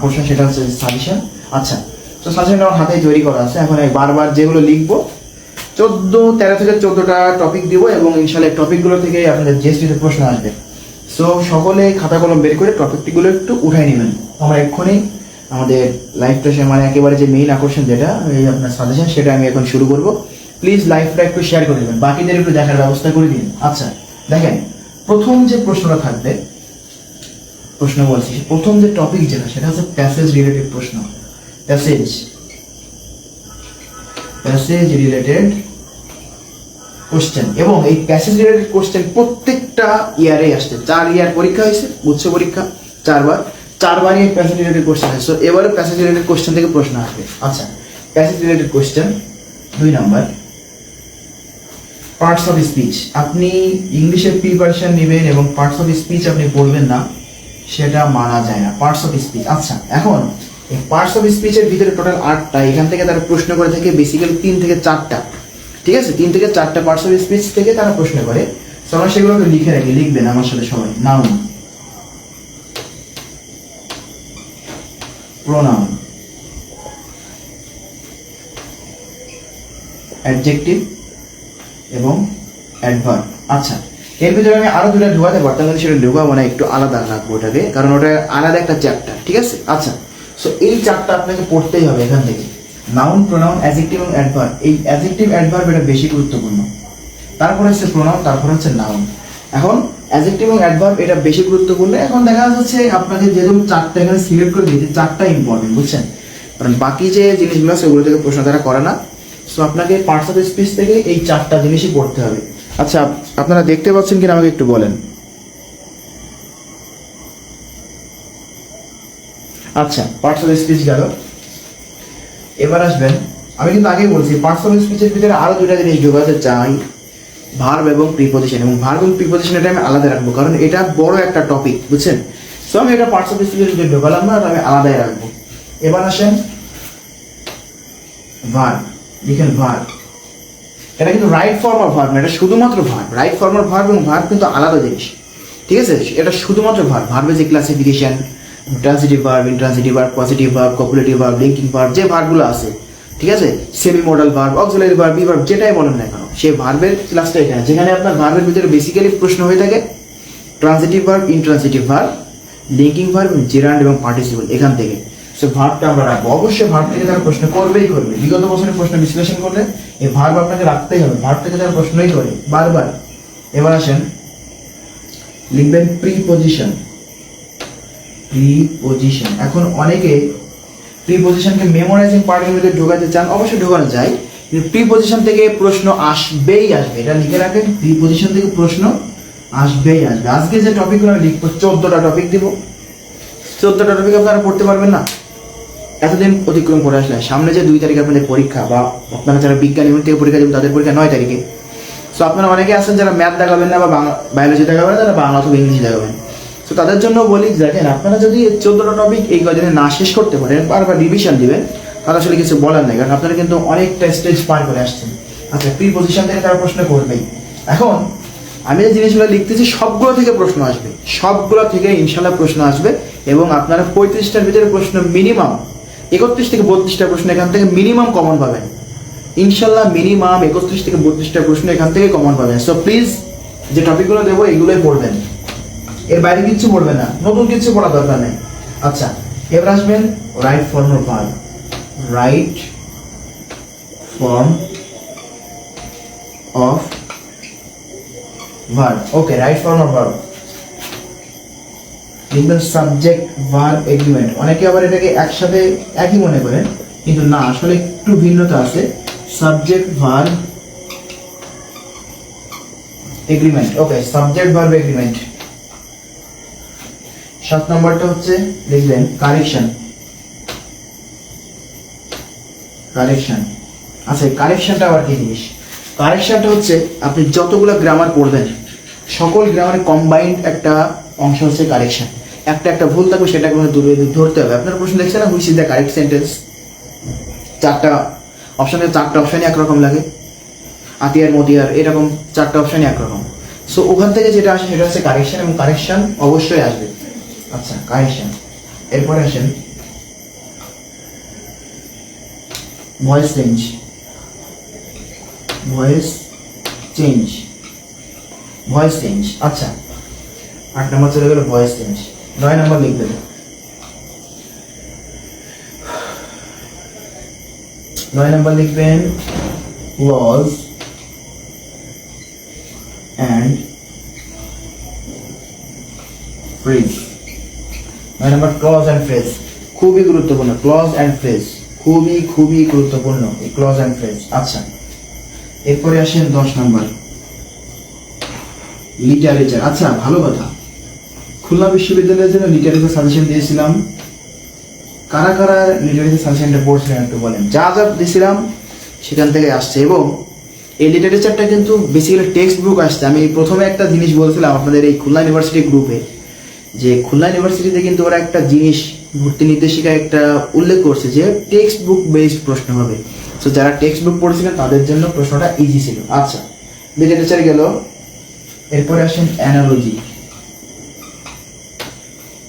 আকর্ষণ সেটা হচ্ছে সাজেশন আচ্ছা তো সাজেশন আমার হাতেই তৈরি করা আছে। এখন বারবার যেগুলো লিখব, চোদ্দ, তেরো থেকে চোদ্দটা টপিক দিব এবং ইনশাল্লাহ টপিকগুলো থেকে আপনাদের জিএসটিতে প্রশ্ন আসবে। সো সকলে খাতা কলম বের করে টপিকগুলো একটু উঠাই নেবেন। আমরা এক্ষুনি আমাদের লাইভ সেশন মানে একেবারে যে মেইন আকর্ষণ যেটা, এই আপনার সাজেশন সেটা আমি এখন শুরু করব। প্লিজ লাইফটা একটু শেয়ার করে দেবেন। বাকিদের একটু দেখার ব্যবস্থা করে দিন। আচ্ছা দেখেন, প্রথম যে প্রশ্নটা থাকবে প্রশ্ন বলছি, প্রথম যে টপিক যেটা, সেটা হচ্ছে প্যাসেজ রিলেটেড প্রশ্ন। প্যাসেজ প্যাসেজ রিলেটেড কোশ্চেন এবং এই প্যাসেজ রিলেটেড কোশ্চেন প্রত্যেকটা ইয়ারে আসছে। চার ইয়ার পরীক্ষা হয়েছে, উচ্চ পরীক্ষা, চারবার। চারবারই এই প্যাসেজ রিলেটেড কোশ্চেন আসছে এবারে প্যাসেজ রিলেটেড কোশ্চেন থেকে প্রশ্ন আসবে। আচ্ছা প্যাসেজ রিলেটেড কোশ্চেন দুই নাম্বার পার্টস অফ স্পিচ আপনি ইংলিশের প্রিপারেশন নেবেন এবং পার্টস অফ স্পিচ আপনি পড়বেন না। সেটা মানা যায় না পার্টস অফ স্পিচ আচ্ছা এখন এই পার্টস অফ স্পিচের ভিতরে টোটাল আটটা, এখান থেকে তারা প্রশ্ন করে থাকে বেসিক্যালি তিন থেকে চারটা। ঠিক আছে? তিন থেকে চারটা পার্টস অফ স্পিচ থেকে তারা প্রশ্ন করে। তো আমরা সেগুলোকে লিখে রাখি লিখবেন আমার সাথে সবাই। নাউন প্রোনাউন অ্যাডজেক্টিভ এবং অ্যাডভার্ব আচ্ছা এর ভিতরে আমি আরও দুটা ঢোকাতে পারতাম, কিন্তু সেটা ঢোকাবো না, একটু আলাদা রাখব ওটাকে কারণ ওটা আলাদা একটা চ্যাপ্টার ঠিক আছে? আচ্ছা সো এই চারটা আপনাকে পড়তেই হবে এখান থেকে। নাউন প্রোনাউন অ্যাজেক্টিভ এবং অ্যাডভার্ব এই অ্যাজেক্টিভ অ্যাডভার্ব এটা বেশি গুরুত্বপূর্ণ। তারপরে হচ্ছে প্রোনাউন তারপর হচ্ছে নাউন এখন অ্যাজেক্টিভ এবং অ্যাডভার্ব এটা বেশি গুরুত্বপূর্ণ, এখন দেখা যাচ্ছে আপনাকে যেরকম চারটা এখানে সিলেক্ট করে দিয়েছে, চারটা ইম্পর্টেন্ট বুঝছেন? কারণ বাকি যে জিনিসগুলো সেগুলো থেকে প্রশ্ন তারা করে না। সো আপনাকে পার্টস অফ স্পিচ থেকে এই চারটা জিনিসই পড়তে হবে। আচ্ছা আপনারা দেখতে পাচ্ছেন কিনা আমাকে একটু বলেন। আচ্ছা পার্টস অফ স্পিচ গেল। এবার আসবেন, আমি কিন্তু আগেই বলছি পার্টস অফ স্পিচের ভিতরে আরও দুটা জিনিস ঢোকাতে চাই ভার্ব এবং প্রিপোজিশন এবং ভার্ব এবং প্রিপোজিশন এটা আমি আলাদা রাখব, কারণ এটা বড় একটা টপিক বুঝছেন? সো আমি এটা পার্টস অফ স্পিচের ভিতরে ঢোকালাম না আমি আলাদাই রাখব। এবার আসেন ভার্ব লিখেন ভার্ব এটা কিন্তু রাইট ফর্ম অফ ভার্ব এটা শুধুমাত্র verb right form of verb এবং ভার্ব কিন্তু আলাদা জিনিস। ঠিক আছে? এটা শুধুমাত্র ভার্ব ভার্বের যে classification transitive verb intransitive verb positive verb copulative verb linking verb যে ভার্বগুলো আছে। ঠিক আছে? Semi modal verb auxiliary verb be verb যেটাই বলেন না কেন সেই ভার্বের ক্লাসটা এখানে। যেখানে আপনার ভার্বের ভিতরে বেসিক্যালি প্রশ্ন হয়ে থাকে transitive verb intransitive verb linking verb gerund এবং পার্টিসিপল এখান থেকে। সো ভার্বটা আমরা রাখব। অবশ্যই ভার্ব থেকে তারা প্রশ্ন করবেই করবে। বিগত বছরের প্রশ্ন বিশ্লেষণ করলে এই ভার্ব আপনাকে রাখতেই হবে। ভার্ব থেকে তারা প্রশ্নই করে। বারবার। এবার আসেন। লিখবেন প্রিপোজিশন প্রিপোজিশন এখন অনেকে প্রিপোজিশনকে মেমোরাইজিং পার্টের মধ্যে ঢোকাতে চান, অবশ্যই ঢোকানো যায়। কিন্তু প্রিপোজিশন থেকে প্রশ্ন আসবেই আসবে। এটা লিখে রাখেন প্রিপোজিশন থেকে প্রশ্ন আসবেই আসবে। আজকে যে টপিকগুলো আমি লিখব, চোদ্দটা টপিক দিব। চোদ্দটা টপিক আপনারা পড়তে পারবেন না। এতদিন অতিক্রম করে আসলে, সামনে যে দুই তারিখে আপনাদের পরীক্ষা বা আপনারা যারা বিজ্ঞান ইউনিট থেকে পরীক্ষা দেবেন তাদের পরীক্ষা নয় তারিখে। সো আপনারা অনেকে আছেন যারা ম্যাথ দেখাবেন না বা বায়োলজি দেখাবেন না তারা বাংলা অথবা ইংলিশ দেখাবেন। তো তাদের জন্য বলি দেখেন, আপনারা যদি চোদ্দটা টপিক এই কদিনে না শেষ করতে পারেন বারবার রিভিশন দিবেন, তাহলে আসলে কিছু বলার নেই। কারণ আপনারা কিন্তু অনেকটা স্টেজ পার করে আসছেন। আচ্ছা প্রি পজিশন থেকে তারা প্রশ্ন করবেই। এখন, আমি যে জিনিসগুলো লিখতেছি, সবগুলো থেকে প্রশ্ন আসবে। সবগুলো থেকে ইনশাল্লাহ প্রশ্ন আসবে এবং আপনারা পঁয়ত্রিশটার ভিতরে প্রশ্ন মিনিমাম একত্রিশ থেকে বত্রিশটা প্রশ্ন এখান থেকে মিনিমাম কমন পাবেন। ইনশাল্লাহ মিনিমাম একত্রিশ থেকে বত্রিশটা প্রশ্ন এখান থেকে কমন পাবেন। সো প্লিজ যে টপিকগুলো দেবো, এগুলোই পড়বেন। এর বাইরে কিছু পড়বে না। নতুন কিছু পড়া দরকার নেই। আচ্ছা এবার আসবেন right form verb right form of verb okay right form of verb লিখবেন সাবজেক্ট ভার্ব এগ্রিমেন্ট অনেকে আবার এটাকে একসাথে একই মনে করেন, কিন্তু না, আসলে একটু ভিন্নতা আছে। Subject verb agreement okay subject verb agreement সাত নম্বরটা হচ্ছে লিখবেন কারেকশন কারেকশন আচ্ছা কারেকশনটা আবার কি জিনিস? কারেকশনটা হচ্ছে, আপনি যতগুলো গ্রামার পড়বেন, সকল গ্রামারে কম্বাইন্ড একটা অংশ হচ্ছে কারেকশন একটা একটা ভুল থাকবে সেটাকে মানে ধরতে হবে। আপনার প্রশ্ন দেখছে না? Which is the correct sentence চারটা অপশানে চারটা অপশানই একরকম লাগে। আতিয়ার, মতিয়ার, এরকম চারটা অপশানই একরকম। সো ওখান থেকে যেটা আসে, সেটা হচ্ছে কারেকশন এবং কারেকশন অবশ্যই আসবে। আচ্ছা কারেকশন এরপরে আসেন। Voice change voice change voice change আচ্ছা আট নম্বর চলে গেল ভয়েস চেঞ্জ নয় নম্বর লিখবেন নয় নম্বর লিখবেন ওয়াজ অ্যান্ড ফ্রেজ নয় নম্বর ক্লজ অ্যান্ড ফ্রেজ খুবই গুরুত্বপূর্ণ ক্লজ অ্যান্ড ফ্রেজ খুবই খুবই গুরুত্বপূর্ণ এই ক্লজ অ্যান্ড ফ্রেজ আচ্ছা এরপরে আসেন দশ নম্বর। লিটারেচার আচ্ছা ভালো কথা। খুলনা বিশ্ববিদ্যালয়ের জন্য লিটারেচার সাজেশন দিয়েছিলাম। কারা কারা লিটারেচার সাজেশনটা পড়ছিলেন একটু বলেন। যা যা দিয়েছিলাম সেখান থেকে আসছে এবং এই লিটারেচারটা কিন্তু বেসিক্যালি টেক্সট বুক আসছে। আমি প্রথমে একটা জিনিস বলছিলাম আপনাদের এই খুলনা ইউনিভার্সিটি গ্রুপে যে খুলনা ইউনিভার্সিটিতে কিন্তু ওরা একটা জিনিস ভর্তি নির্দেশিকা একটা উল্লেখ করছে যে টেক্সট বুক বেসড প্রশ্ন হবে। তো যারা টেক্সট বুক পড়েছিলেন তাদের জন্য প্রশ্নটা ইজি ছিল। আচ্ছা লিটারেচার গেল। এরপরে আসেন অ্যানালজি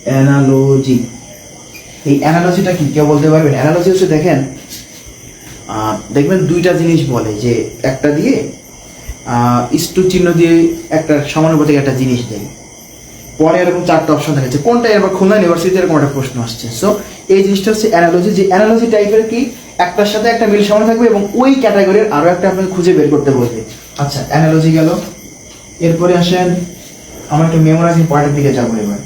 অ্যানালজি এই অ্যানালজিটা কি? কেউ বলতে পারবেন? অ্যানালজি হচ্ছে দেখেন দেখবেন দুইটা জিনিস বলে, যে একটা দিয়ে ইস্টু চিহ্ন দিয়ে একটা সমানুপাতিক একটা জিনিস দেয়। পরে এরকম চারটা অপশন যে কোনটা এবার খুলনা ইউনিভার্সিটি এরকম একটা প্রশ্ন আসছে। সো এই জিনিসটা হচ্ছে অ্যানালজি যে অ্যানালজি টাইপের কি? একটার সাথে একটা মিল সমান থাকবে এবং ওই ক্যাটাগরির আরও একটা আপনাকে খুঁজে বের করতে বলবে। আচ্ছা অ্যানালজি গেল। এরপরে আসেন, আমরা একটু মেমোরাইজিং পার্টের দিকে যাব এবার।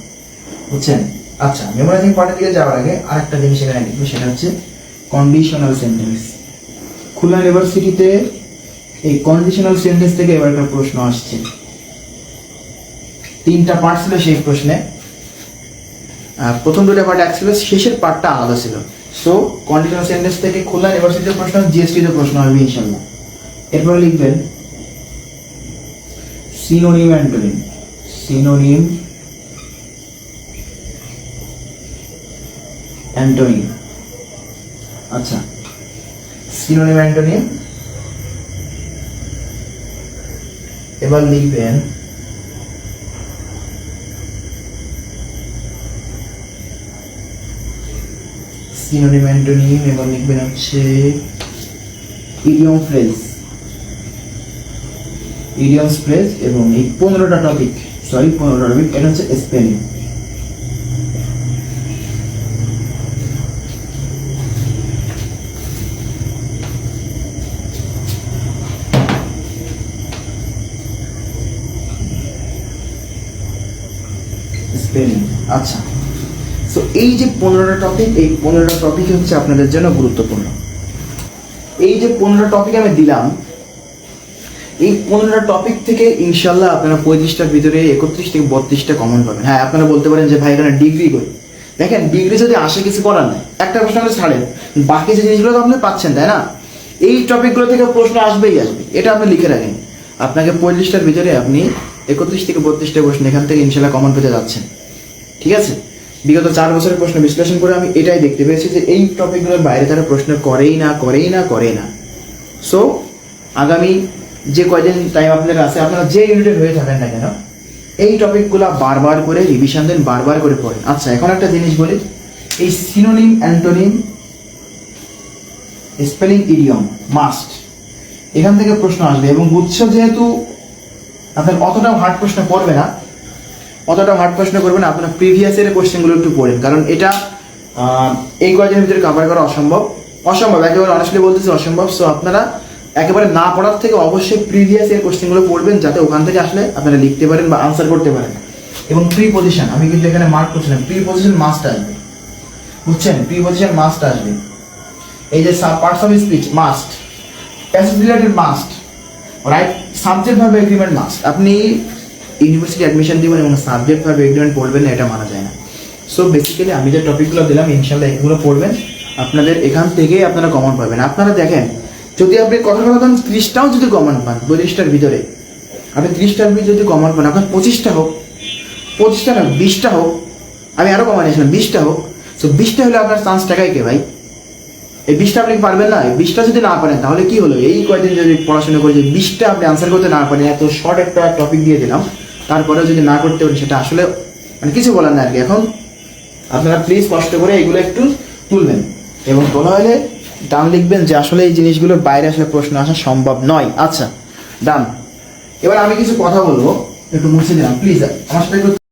বুঝছেন? আচ্ছা মেমোরাইজিং পার্টের দিকে যাওয়ার আগে আরেকটা জিনিস এখানে লিখব সেটা হচ্ছে কন্ডিশনাল সেন্টেন্স খুলনা ইউনিভার্সিটিতে এই কন্ডিশনাল সেন্টেন্স থেকে এবার একটা প্রশ্ন আসছে। তিনটা পার্ট ছিল সেই প্রশ্নে। প্রথম দুটো পার্ট এক ছিল, শেষের পার্টটা আলাদা ছিল। সো কন্ডিশনাল সেন্টেন্স থেকে খুলনা ইউনিভার্সিটির প্রশ্ন জিএসটিতে প্রশ্ন হবে ইনশাল্লাহ এরপরে লিখবেন সিনোনিম অ্যান্টোনিম সিনোনিম অ্যান্টোনিম। আচ্ছা সিনোনিম অ্যান্টোনিম। এবার লিখবেন সিনোনিম অ্যান্টোনিম, এবার লিখবেন হচ্ছে ইডিয়ম ফ্রেজ ইডিয়মস ফ্রেজ এবং এই পনেরোটা টপিক সরি পনেরোটা টপিক এটা হচ্ছে স্পেলিং স্পেলিং আচ্ছা। তো এই যে পনেরোটা টপিক এই পনেরোটা টপিক হচ্ছে আপনাদের জন্য গুরুত্বপূর্ণ। এই যে পনেরোটা টপিক আমি দিলাম, এই পনেরোটা টপিক থেকে ইনশাল্লাহ আপনারা পঁয়ত্রিশটার ভিতরে একত্রিশ থেকে বত্রিশটা কমন পাবেন। হ্যাঁ আপনারা বলতে পারেন যে, ভাই, এখানে ডিগ্রি করি দেখেন ডিগ্রি যদি আসে কিছু করার নাই, একটা প্রশ্ন আপনি ছাড়েন। বাকি যে জিনিসগুলো তো আপনি পাচ্ছেন, তাই না? এই টপিকগুলো থেকে প্রশ্ন আসবেই আসবে, এটা আপনি লিখে রাখেন। আপনাকে পঁয়ত্রিশটার ভিতরে আপনি একত্রিশ থেকে বত্রিশটা প্রশ্ন এখান থেকে ইনশাল্লাহ কমন পেতে যাচ্ছেন। ঠিক আছে? বিগত চার বছরের প্রশ্ন বিশ্লেষণ করে আমি এটাই দেখতে পেয়েছি যে এই টপিকগুলোর বাইরে তারা প্রশ্ন করেই না করেই না করে না। সো আগামী যে কয়দিন টাইম আপনাদের আছে, আপনারা যে ইউনিটের হয়ে থাকেন না কেন, এই টপিকগুলো বারবার করে রিভিশন দেন, বারবার করে পড়েন। আচ্ছা এখন একটা জিনিস বলি, এই synonym antonym spelling idiom must এখান থেকে প্রশ্ন আসবে এবং গুচ্ছ যেহেতু আপনার অতটা হার্ড প্রশ্ন পড়বে না। অতটা হার্ড প্রশ্ন করবেন না, আপনার প্রিভিয়াস এর কোশ্চেনগুলো একটু পড়েন। কারণ এটা এই কয়দিনের ভিতরে কভার করা অসম্ভব। অসম্ভব, একেবারে অনেস্টলি বলতেছি অসম্ভব। সো আপনারা একেবারে না পড়ার থেকে অবশ্যই প্রিভিয়াস এর কোশ্চেনগুলো পড়বেন, যাতে ওখান থেকে আসলে আপনারা লিখতে পারেন বা আনসার করতে পারেন। এবং প্রি পজিশন আমি কিন্তু এখানে মার্ক করছিলাম প্রি পজিশন মাস্ট আসবে। বুঝছেন? প্রি পজিশন মাস্ট আসবে। এই যে parts of speech must passage related must right subject ভাবে এগ্রিমেন্ট মাস্ট আপনি ইউনিভার্সিটি অ্যাডমিশন দিবেন এবং সাবজেক্ট ভাবে এগ্রিমেন্ট পড়বেন না, এটা মানা যায় না। সো বেসিক্যালি আমি যে টপিকগুলো দিলাম ইনশাল্লাহ এগুলো পড়বেন। আপনাদের এখান থেকেই আপনারা কমন পাবেন। আপনারা দেখেন, যদি আপনি কথা কথা ধরেন ত্রিশটাও যদি কমন পান, বত্রিশটার ভিতরে, আপনি ত্রিশটার ভিতরে যদি কমন পান, আপনার পঁচিশটা হোক, পঁচিশটা না, বিশটা হোক, আমি আরও কমান নিয়েছিলাম বিশটা হোক। সো বিশটা হলে আপনার চান্স টাকাই কে ভাই? এই বিশটা আপনি পারবেন না বিশটা যদি না পারেন, তাহলে কি হলো? এই কয়েকদিন যদি পড়াশোনা করে যে বিশটা আপনি আনসার করতে না পারেন, এত শর্ট একটা টপিক দিয়ে দিলাম, তারপরেও যদি না করতে পারেন, সেটা আসলে মানে কিছু বলার না আর কি। এখন আপনারা প্লিজ কষ্ট করে এগুলো একটু তুলবেন এবং তোলা হলে ডান লিখবেন যে আসলে এই জিনিসগুলোর বাইরে আসলে প্রশ্ন আসা সম্ভব নয়। আচ্ছা ডান এবার আমি কিছু কথা বলব, একটু মুছে দিলাম প্লিজ আমার সাথে